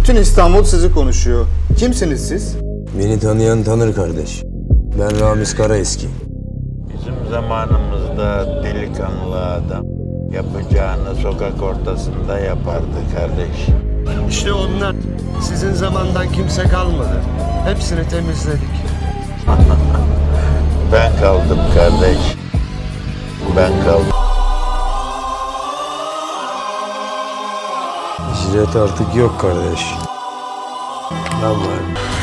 Bütün İstanbul sizi konuşuyor. Kimsiniz siz? Beni tanıyan tanır kardeş. Ben Ramiz Karaeski. Bizim zamanımızda delikanlı adam yapacağını sokak ortasında yapardı kardeş. İşte onlar. Sizin zamandan kimse kalmadı. Hepsini temizledik. Ben kaldım kardeş. Ben kaldım. Hicret artık yok kardeş. Ben varım.